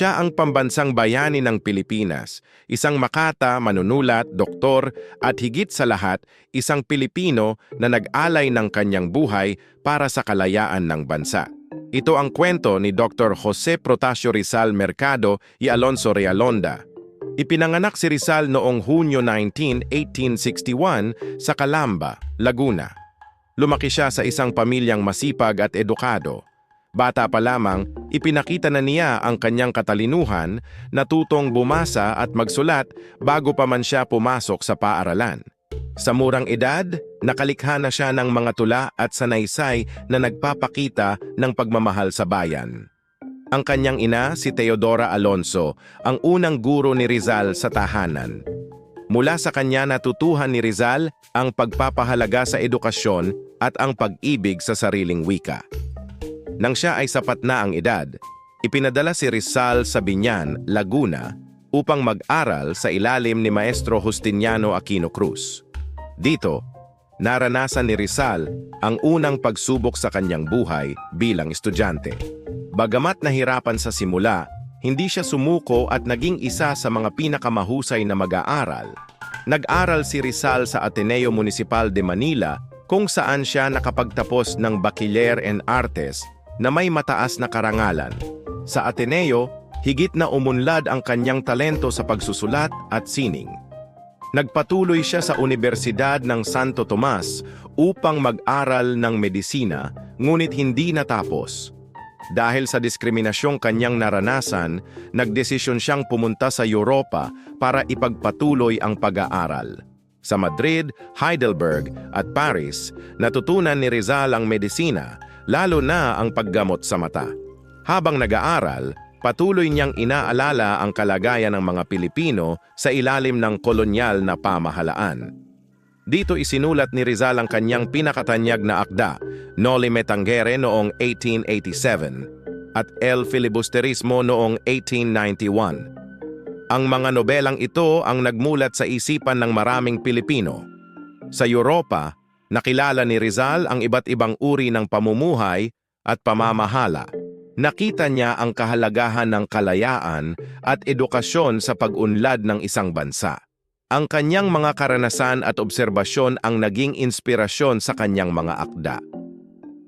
Siya ang pambansang bayani ng Pilipinas, isang makata, manunulat, doktor, at higit sa lahat, isang Pilipino na nag-alay ng kanyang buhay para sa kalayaan ng bansa. Ito ang kwento ni Dr. Jose Protasio Rizal Mercado y Alonso Realonda. Ipinanganak si Rizal noong Hunyo 19, 1861 sa Calamba, Laguna. Lumaki siya sa isang pamilyang masipag at edukado. Bata pa lamang, ipinakita na niya ang kanyang katalinuhan, natutong bumasa at magsulat bago pa man siya pumasok sa paaralan. Sa murang edad, nakalikha na siya ng mga tula at sanaysay na nagpapakita ng pagmamahal sa bayan. Ang kanyang ina, si Teodora Alonso, ang unang guro ni Rizal sa tahanan. Mula sa kanya natutuhan ni Rizal ang pagpapahalaga sa edukasyon at ang pag-ibig sa sariling wika. Nang siya ay sapat na ang edad, ipinadala si Rizal sa Binyan, Laguna, upang mag-aral sa ilalim ni Maestro Justiniano Aquino Cruz. Dito, naranasan ni Rizal ang unang pagsubok sa kanyang buhay bilang estudyante. Bagamat nahirapan sa simula, hindi siya sumuko at naging isa sa mga pinakamahusay na mag-aaral. Nag-aral si Rizal sa Ateneo Municipal de Manila kung saan siya nakapagtapos ng Bachiller en Artes na may mataas na karangalan. Sa Ateneo, higit na umunlad ang kanyang talento sa pagsusulat at sining. Nagpatuloy siya sa Universidad ng Santo Tomas upang mag-aral ng medisina ngunit hindi natapos. Dahil sa diskriminasyong kanyang naranasan, nagdesisyon siyang pumunta sa Europa para ipagpatuloy ang pag-aaral. Sa Madrid, Heidelberg at Paris, natutunan ni Rizal ang medisina lalo na ang paggamot sa mata. Habang nag-aaral, patuloy niyang inaalala ang kalagayan ng mga Pilipino sa ilalim ng kolonyal na pamahalaan. Dito isinulat ni Rizal ang kanyang pinakatanyag na akda, Noli Me Tangere noong 1887 at El Filibusterismo noong 1891. Ang mga nobelang ito ang nagmulat sa isipan ng maraming Pilipino. Sa Europa, Nakilala ni Rizal ang iba't ibang uri ng pamumuhay at pamamahala. Nakita niya ang kahalagahan ng kalayaan at edukasyon sa pag-unlad ng isang bansa. Ang kanyang mga karanasan at obserbasyon ang naging inspirasyon sa kanyang mga akda.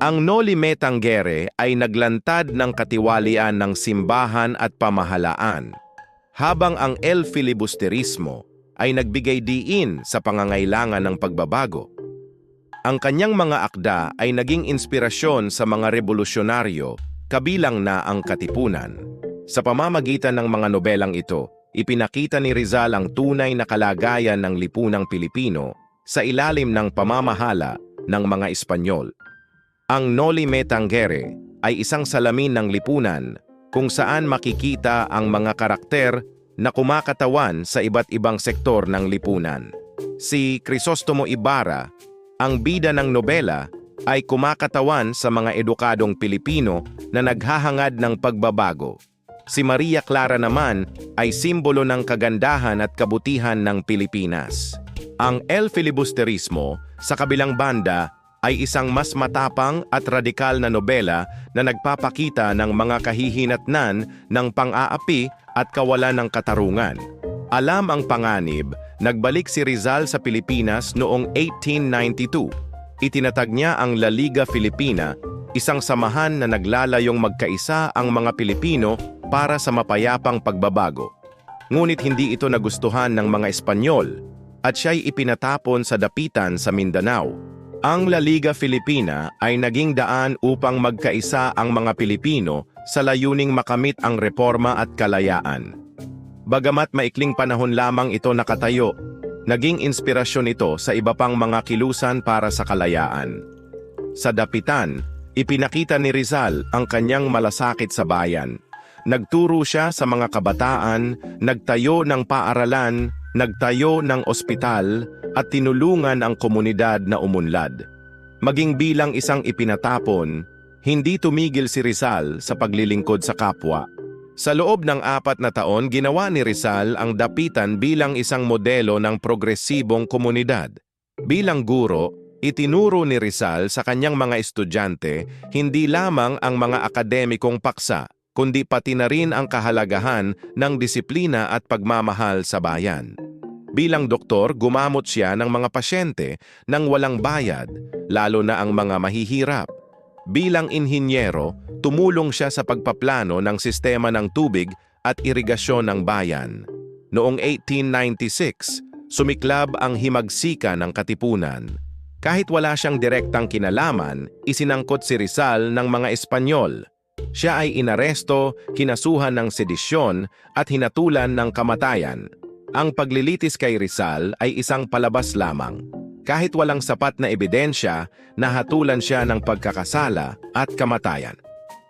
Ang Noli Me Tangere ay naglantad ng katiwalian ng simbahan at pamahalaan, habang ang El Filibusterismo ay nagbigay diin sa pangangailangan ng pagbabago. Ang kanyang mga akda ay naging inspirasyon sa mga revolusyonaryo, kabilang na ang Katipunan. Sa pamamagitan ng mga nobelang ito, ipinakita ni Rizal ang tunay na kalagayan ng lipunang Pilipino sa ilalim ng pamamahala ng mga Espanyol. Ang Noli Me Tangere ay isang salamin ng lipunan kung saan makikita ang mga karakter na kumakatawan sa iba't ibang sektor ng lipunan. Si Crisostomo Ibarra ang bida ng nobela ay kumakatawan sa mga edukadong Pilipino na naghahangad ng pagbabago. Si Maria Clara naman ay simbolo ng kagandahan at kabutihan ng Pilipinas. Ang El Filibusterismo, sa kabilang banda, ay isang mas matapang at radikal na nobela na nagpapakita ng mga kahihinatnan ng pang-aapi at kawalan ng katarungan. Alam ang panganib Nagbalik si Rizal sa Pilipinas noong 1892. Itinatag niya ang La Liga Filipina, isang samahan na naglalayong magkaisa ang mga Pilipino para sa mapayapang pagbabago. Ngunit hindi ito nagustuhan ng mga Espanyol at siya'y ipinatapon sa dapitan sa Mindanao. Ang La Liga Filipina ay naging daan upang magkaisa ang mga Pilipino sa layuning makamit ang reforma at kalayaan. Bagamat maikling panahon lamang ito nakatayo, naging inspirasyon ito sa iba pang mga kilusan para sa kalayaan. Sa dapitan, ipinakita ni Rizal ang kanyang malasakit sa bayan. Nagturo siya sa mga kabataan, nagtayo ng paaralan, nagtayo ng ospital, at tinulungan ang komunidad na umunlad. Maging bilang isang ipinatapon, hindi tumigil si Rizal sa paglilingkod sa kapwa sa loob ng apat na taon, ginawa ni Rizal ang dapitan bilang isang modelo ng progresibong komunidad. Bilang guro, itinuro ni Rizal sa kanyang mga estudyante hindi lamang ang mga akademikong paksa, kundi pati na rin ang kahalagahan ng disiplina at pagmamahal sa bayan. Bilang doktor, gumamot siya ng mga pasyente nang walang bayad, lalo na ang mga mahihirap. Bilang inhinyero, tumulong siya sa pagpaplano ng sistema ng tubig at irigasyon ng bayan. Noong 1896, sumiklab ang himagsika ng katipunan. Kahit wala siyang direktang kinalaman, isinangkot si Rizal ng mga Espanyol. Siya ay inaresto, kinasuhan ng sedisyon at hinatulan ng kamatayan. Ang paglilitis kay Rizal ay isang palabas lamang. Kahit walang sapat na ebidensya, nahatulan siya ng pagkakasala at kamatayan.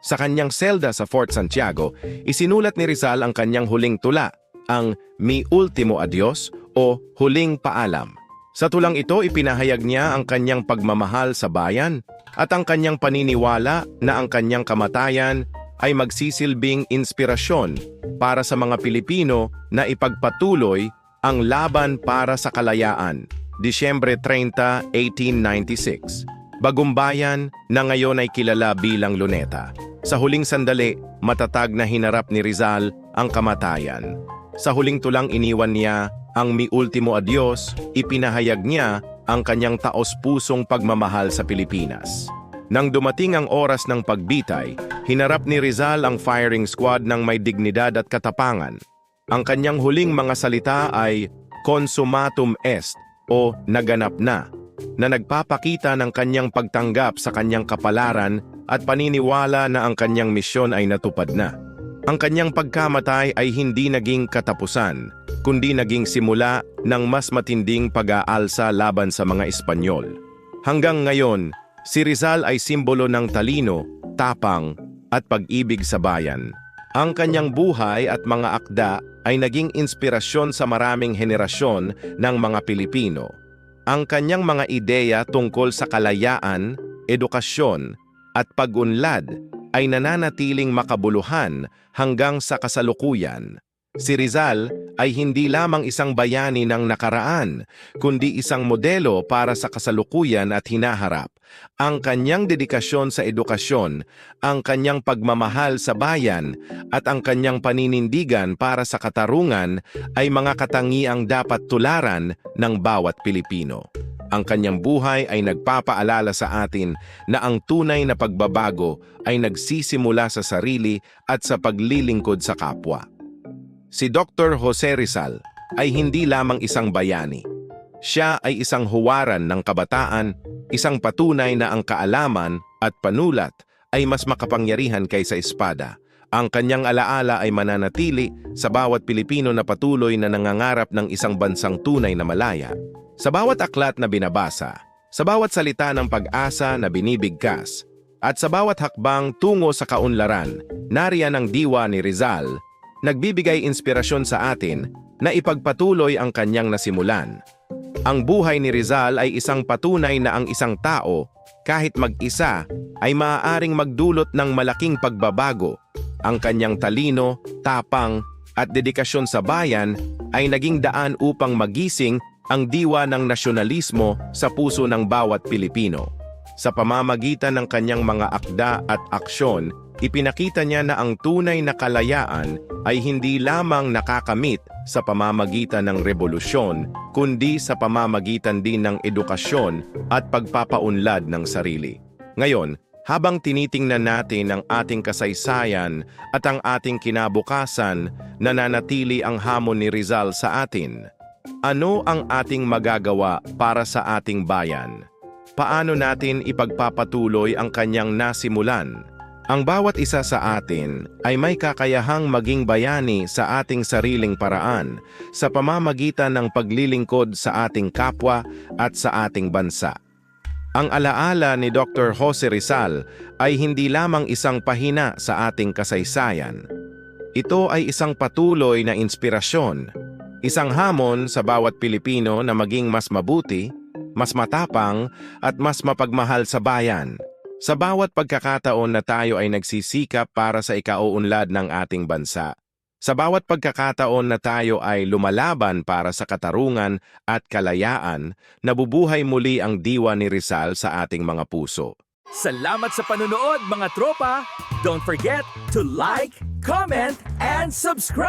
Sa kanyang selda sa Fort Santiago, isinulat ni Rizal ang kanyang huling tula, ang Mi Ultimo Adios o Huling Paalam. Sa tulang ito, ipinahayag niya ang kanyang pagmamahal sa bayan at ang kanyang paniniwala na ang kanyang kamatayan ay magsisilbing inspirasyon para sa mga Pilipino na ipagpatuloy ang laban para sa kalayaan. Disyembre 30, 1896. Bagumbayan na ngayon ay kilala bilang Luneta. Sa huling sandali, matatag na hinarap ni Rizal ang kamatayan. Sa huling tulang iniwan niya ang mi ultimo adios, ipinahayag niya ang kanyang taos-pusong pagmamahal sa Pilipinas. Nang dumating ang oras ng pagbitay, hinarap ni Rizal ang firing squad ng may dignidad at katapangan. Ang kanyang huling mga salita ay consumatum est o naganap na, na nagpapakita ng kanyang pagtanggap sa kanyang kapalaran at paniniwala na ang kanyang misyon ay natupad na. Ang kanyang pagkamatay ay hindi naging katapusan, kundi naging simula ng mas matinding pag-aalsa laban sa mga Espanyol. Hanggang ngayon, si Rizal ay simbolo ng talino, tapang, at pag-ibig sa bayan. Ang kanyang buhay at mga akda ay naging inspirasyon sa maraming henerasyon ng mga Pilipino. Ang kanyang mga ideya tungkol sa kalayaan, edukasyon, at pag-unlad ay nananatiling makabuluhan hanggang sa kasalukuyan. Si Rizal ay hindi lamang isang bayani ng nakaraan, kundi isang modelo para sa kasalukuyan at hinaharap. Ang kanyang dedikasyon sa edukasyon, ang kanyang pagmamahal sa bayan, at ang kanyang paninindigan para sa katarungan ay mga katangiang dapat tularan ng bawat Pilipino. Ang kanyang buhay ay nagpapaalala sa atin na ang tunay na pagbabago ay nagsisimula sa sarili at sa paglilingkod sa kapwa. Si Dr. Jose Rizal ay hindi lamang isang bayani. Siya ay isang huwaran ng kabataan, isang patunay na ang kaalaman at panulat ay mas makapangyarihan kaysa espada. Ang kanyang alaala ay mananatili sa bawat Pilipino na patuloy na nangangarap ng isang bansang tunay na malaya. Sa bawat aklat na binabasa, sa bawat salita ng pag-asa na binibigkas, at sa bawat hakbang tungo sa kaunlaran, nariyan ang diwa ni Rizal, nagbibigay inspirasyon sa atin na ipagpatuloy ang kanyang nasimulan. Ang buhay ni Rizal ay isang patunay na ang isang tao, kahit mag-isa, ay maaaring magdulot ng malaking pagbabago. Ang kanyang talino, tapang, at dedikasyon sa bayan ay naging daan upang magising ang diwa ng nasyonalismo sa puso ng bawat Pilipino. Sa pamamagitan ng kanyang mga akda at aksyon, ipinakita niya na ang tunay na kalayaan ay hindi lamang nakakamit sa pamamagitan ng revolusyon, kundi sa pamamagitan din ng edukasyon at pagpapaunlad ng sarili. Ngayon, habang tinitingnan natin ang ating kasaysayan at ang ating kinabukasan, nananatili ang hamon ni Rizal sa atin. Ano ang ating magagawa para sa ating bayan? Paano natin ipagpapatuloy ang kanyang nasimulan? Ang bawat isa sa atin ay may kakayahang maging bayani sa ating sariling paraan sa pamamagitan ng paglilingkod sa ating kapwa at sa ating bansa. Ang alaala ni Dr. Jose Rizal ay hindi lamang isang pahina sa ating kasaysayan. Ito ay isang patuloy na inspirasyon Isang hamon sa bawat Pilipino na maging mas mabuti, mas matapang at mas mapagmahal sa bayan. Sa bawat pagkakataon na tayo ay nagsisikap para sa ikauunlad ng ating bansa. Sa bawat pagkakataon na tayo ay lumalaban para sa katarungan at kalayaan, nabubuhay muli ang diwa ni Rizal sa ating mga puso. Salamat sa panonood mga tropa! Don't forget to like, comment, and subscribe!